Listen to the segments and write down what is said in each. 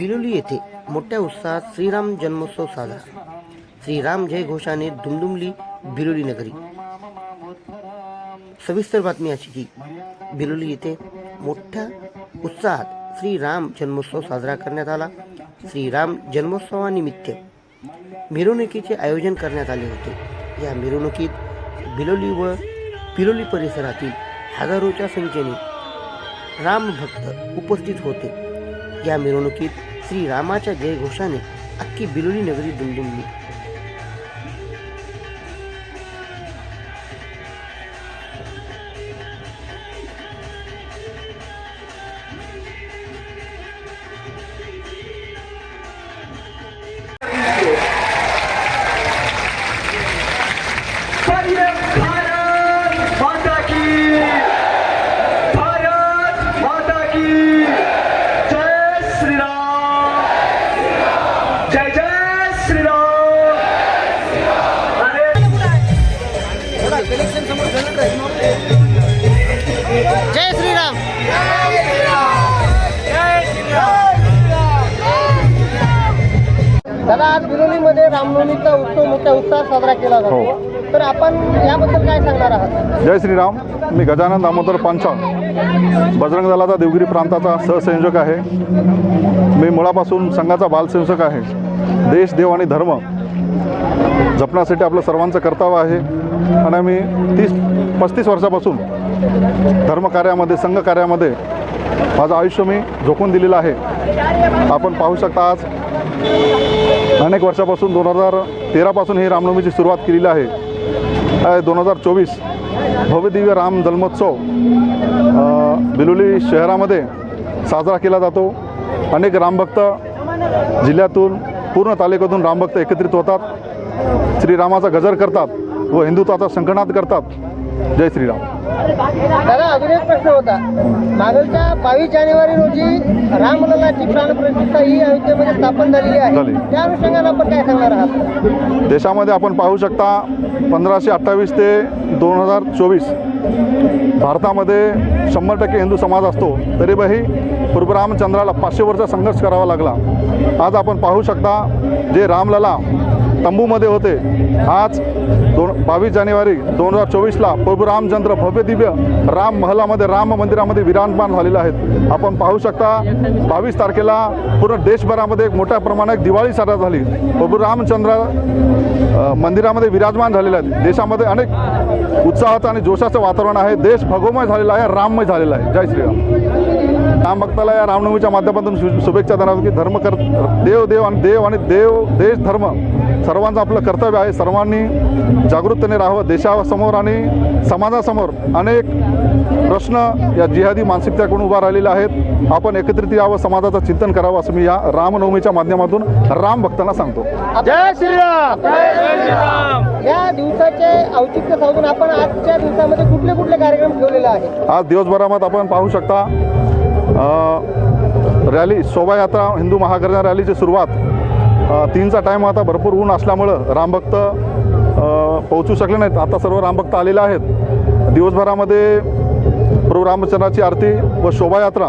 बिलोली येथे मोठ्या उत्साहात श्रीराम जन्मोत्सव साजरा. श्रीराम जय घोषाने दुमदुमली बिलोली नगरी. सविस्तर बातमी अशी की बिलोली येथे मोठ्या उत्साहात श्रीराम जन्मोत्सव साजरा करण्यात आला. श्रीराम जन्मोत्सवानिमित्त मिरवणुकीचे आयोजन करण्यात आले होते. या मिरवणुकीत बिलोली व बिलोली परिसरातील हजारोच्या संख्येने रामभक्त उपस्थित होते. या मिरवणुकीत श्रीरामाच्या जयघोषाने अख्खी बिलोली नगरी दुमदुमली. रामनवमीचा उत्सव मोठ्या उत्साहात साजरा केला जातो. तर आपण याबद्दल काय सांगणार आहात? जय श्रीराम. मी गजानन दामोदर पंचाल बजरंग दलाचा देवगिरी प्रांताचा सहसंयोजक आहे. मी मुळापासून संघाचा बालसंयोजक आहे. देश देव आणि धर्म जपण्यासाठी आपलं सर्वांचं कर्तव्य आहे. आणि आम्ही तीस पस्तीस वर्षापासून धर्मकार्यामध्ये संघ कार्यामध्ये माझं आयुष्य मी झोकून दिलेलं आहे. आपण पाहू शकता आज अनेक वर्षापासून दोन हजार तेरापासून ही रामनवमीची सुरुवात केलेली आहे. दोन हजार चोवीस भव्यदिव्य राम जन्मोत्सव बिलोली शहरामध्ये साजरा केला जातो. अनेक रामभक्त जिल्ह्यातून पूर्ण तालुक्यातून रामभक्त एकत्रित होतात. श्रीरामाचा गजर करतात व हिंदुत्वाचा संकनाद करतात. जय श्रीराम. दादा अजून एक प्रश्न होता. मागच्या बावीस जानेवारी रोजी रामललाची प्राणप्रतिष्ठा ही अयोध्येमध्ये स्थापन झालेली आहे. झाली. त्या अनुषंगाने आपण काय सांगणार आहात? देशामध्ये आपण पाहू शकता पंधराशे अठ्ठावीस ते दोन हजार चोवीस भारतामध्ये शंभर टक्के हिंदू समाज असतो तरीही प्रभू रामचंद्राला पाचशे वर्ष संघर्ष करावा लागला. आज आपण पाहू शकता जे रामलला तंबूमध्ये होते. आज दोन बावीस जानेवारी दोन हजार चोवीसला प्रभू रामचंद्र भव्य दिव्य राम महलामध्ये राम मंदिरामध्ये विराजमान झालेले आहेत. आपण पाहू शकता बावीस तारखेला पूर्ण देशभरामध्ये एक मोठ्या प्रमाणात दिवाळी साजरा झाली. प्रभू रामचंद्र मंदिरामध्ये विराजमान झालेले आहेत. देशामध्ये अनेक उत्साहाचं आणि जोशाचं वातावरण आहे. देश भगोमय झालेला आहे राममय झालेला आहे. जय श्रीराम. राम भक्ताला या रामनवमीच्या माध्यमातून शुभेच्छा देणार की धर्म कर देव देव आणि देव आणि देव देश धर्म सर्वांचं आपलं कर्तव्य आहे. सर्वांनी जागृततेने राहावं. देशासमोर आणि समाजासमोर अनेक प्रश्न या जिहादी मानसिकतेकडून उभा राहिलेले आहेत. आपण एकत्रित यावं समाजाचं चिंतन करावं असं मी या रामनवमीच्या माध्यमातून राम भक्तांना सांगतो. जय श्रीराम! या दिवसाचे औचित्य साधून आपण आजच्या दिवसामध्ये कुठले कुठले कार्यक्रम ठेवलेले आहेत? आज दिवसभरामध्ये आपण पाहू शकता रॅली शोभायात्रा हिंदू महागर्जना रॅलीची सुरुवात तीनचा टाईम आता भरपूर ऊन असल्यामुळं रामभक्त पोहोचू शकले नाहीत. आता सर्व रामभक्त आलेले आहेत. दिवसभरामध्ये प्रभू रामचंद्राची आरती व शोभायात्रा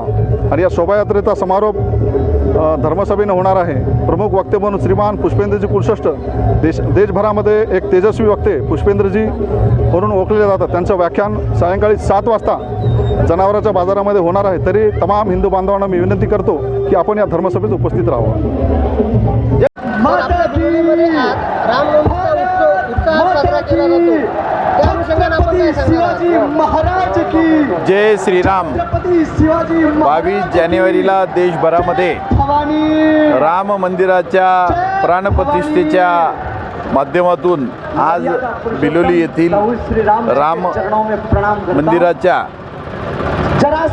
आणि या शोभायात्रेचा समारोप अ, धर्मसभेनं होणार आहे. प्रमुख वक्ते म्हणून श्रीमान पुष्पेंद्रजी कुलश्रेष्ठ देश देशभरामध्ये एक तेजस्वी वक्ते पुष्पेंद्रजी म्हणून ओळखले जातात. त्यांचं व्याख्यान सायंकाळी सात वाजता जनावरांच्या बाजारामध्ये होणार आहे. तरी तमाम हिंदू बांधवांना मी विनंती करतो की आपण या धर्मसभेत उपस्थित राहावं. माता शिवाजी? महाराज की! जय श्रीराम. शिवाजी बावीस जानेवारीला देशभरामध्ये राम मंदिराच्या प्राणप्रतिष्ठेच्या माध्यमातून आज बिलोली येथील राम मंदिराच्या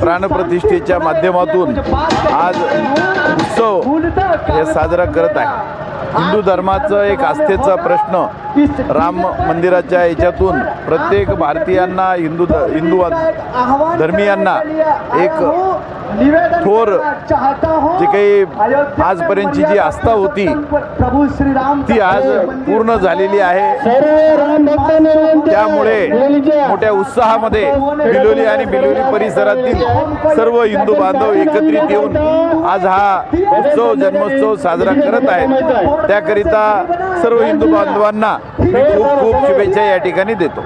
प्राणप्रतिष्ठेच्या माध्यमातून आज उत्सव हे साजरा करत आहे. हिंदू धर्माचं एक आस्थेचा प्रश्न राम मंदिराच्या याच्यातून प्रत्येक भारतीयांना हिंदू ध- हिंदू धर्मियांना एक थोर जे काही आजपर्यंतची जी आस्था होती ती आज पूर्ण झालेली आहे. त्यामुळे मोठ्या उत्साहामध्ये बिलोली आणि बिलोली परिसरातील सर्व हिंदू बांधव एकत्रित येऊन आज हा उत्सव जन्मोत्सव साजरा करत आहेत. त्याकरिता सर्व हिंदू बांधवांना खूप खूप शुभेच्छा या ठिकाणी देतो.